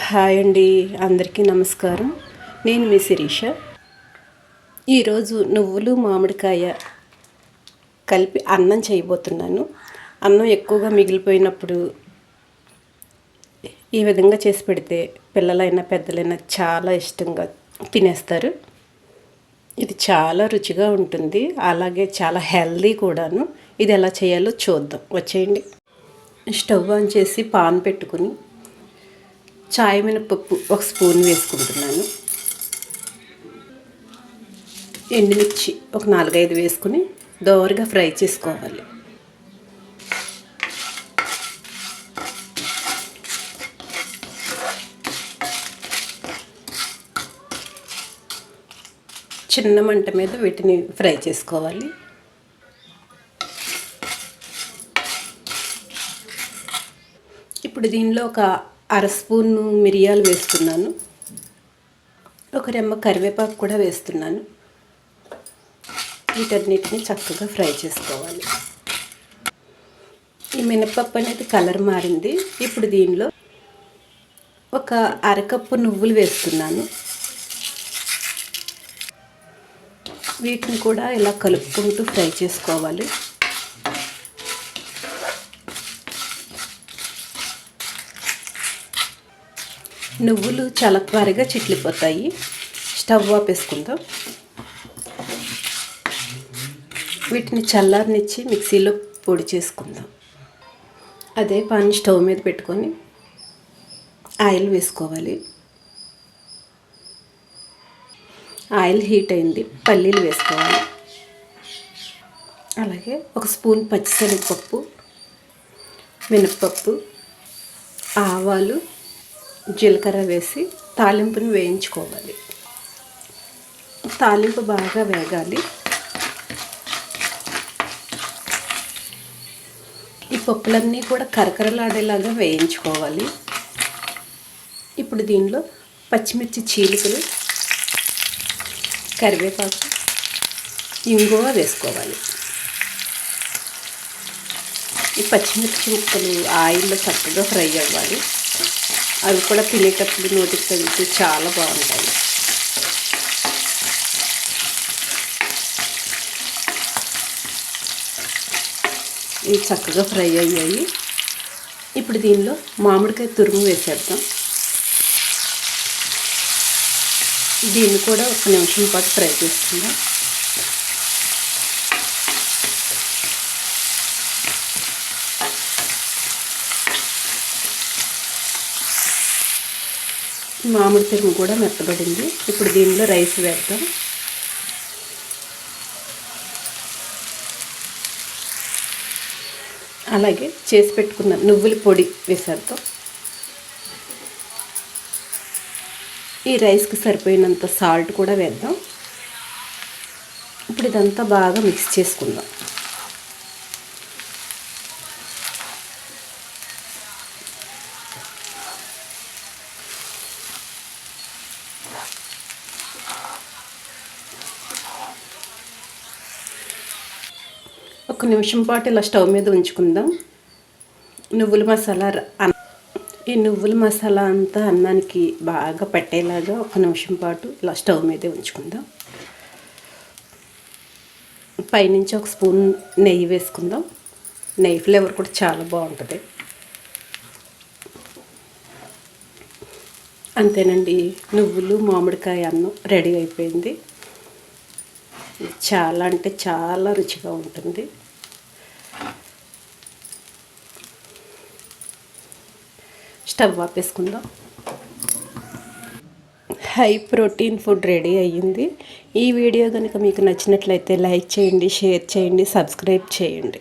Hi అండి అందరికీ నమస్కారం. నేను మీ శిరీష. ఈరోజు నువ్వులు మామిడికాయ కలిపి అన్నం చేయబోతున్నాను. అన్నం ఎక్కువగా మిగిలిపోయినప్పుడు ఈ విధంగా చేసి పెడితే పిల్లలైనా పెద్దలైనా చాలా ఇష్టంగా తినేస్తారు. ఇది చాలా రుచిగా ఉంటుంది. అలాగే చాలా హెల్దీ కూడాను. ఇది ఎలా చేయాలో చూద్దాం. వచ్చేయండి. స్టవ్ ఆన్ చేసి పాన్ పెట్టుకుని మినపప్పు ఒక స్పూన్ వేసుకుంటున్నాను. ఎండుమిర్చి ఒక నాలుగైదు వేసుకుని దోరగా ఫ్రై చేసుకోవాలి. చిన్న మంట మీద వీటిని ఫ్రై చేసుకోవాలి. ఇప్పుడు దీనిలో ఒక అర స్పూన్ మిరియాలు వేస్తున్నాను. ఒక రెమ్మ కరివేపాకు కూడా వేస్తున్నాను. వీటన్నిటిని చక్కగా ఫ్రై చేసుకోవాలి. ఈ మినపప్పు అనేది కలర్ మారింది. ఇప్పుడు దీనిలో ఒక అరకప్పు నువ్వులు వేస్తున్నాను. వీటిని కూడా ఇలా కలుపుకుంటూ ఫ్రై చేసుకోవాలి. నువ్వులు చాలా త్వరగా చిట్లిపోతాయి. స్టవ్ ఆపేసుకుందాం వీటిని చల్లారనిచ్చి మిక్సీలో పొడి చేసుకుందాం. అదే పాన్ని స్టవ్ మీద పెట్టుకొని ఆయిల్ వేసుకోవాలి. ఆయిల్ హీట్ అయింది పల్లీలు వేసుకోవాలి. అలాగే ఒక స్పూన్ పచ్చిశనగపప్పు మినప్పప్పు ఆవాలు జీలకర్ర వేసి తాలింపుని వేయించుకోవాలి. తాలింపు బాగా వేగాలి. ఈ పప్పులన్నీ కూడా కరకరలాడేలాగా వేయించుకోవాలి. ఇప్పుడు దీనిలో పచ్చిమిర్చి చీలికలు కరివేపాకు ఇంగువ వేసుకోవాలి. ఈ పచ్చిమిర్చి ముక్కలు ఆయిల్లో చక్కగా ఫ్రై అవ్వాలి. అవి కూడా తినేటప్పుడు నోటికి తగిలితే చాలా బాగుంటాయి. ఇవి చక్కగా ఫ్రై అయ్యాయి. ఇప్పుడు దీనిలో మామిడికాయ తురుము వేసేద్దాం. దీన్ని కూడా ఒక నిమిషం పాటు ఫ్రై చేసుకుందాం. మామిడి పెరుగు కూడా మెత్తబడింది. ఇప్పుడు దీనిలో రైస్ వేద్దాం. అలాగే చేసి పెట్టుకున్న నువ్వుల పొడి వేసేద్దాం. ఈ రైస్కి సరిపోయినంత సాల్ట్ కూడా వేద్దాం. ఇప్పుడు ఇదంతా బాగా మిక్స్ చేసుకుందాం. ఒక నిమిషం పాటు ఇలా స్టవ్ మీద ఉంచుకుందాం. నువ్వుల మసాలా ఈ నువ్వుల మసాలా అంతా అన్నానికి బాగా పట్టేలాగా ఒక నిమిషం పాటు ఇలా స్టవ్ మీదే ఉంచుకుందాం. పైనుంచి ఒక స్పూన్ నెయ్యి వేసుకుందాం. నెయ్యి ఫ్లేవర్ కూడా చాలా బాగుంటుంది. అంతేనండి నువ్వులు మామిడికాయ అన్నం రెడీ అయిపోయింది. చాలా అంటే చాలా రుచిగా ఉంటుంది. స్టవ్ ఆపేసుకుందాం. హై ప్రోటీన్ ఫుడ్ రెడీ అయ్యింది. ఈ వీడియో కనుక మీకు నచ్చినట్లయితే లైక్ చేయండి షేర్ చేయండి సబ్స్క్రైబ్ చేయండి.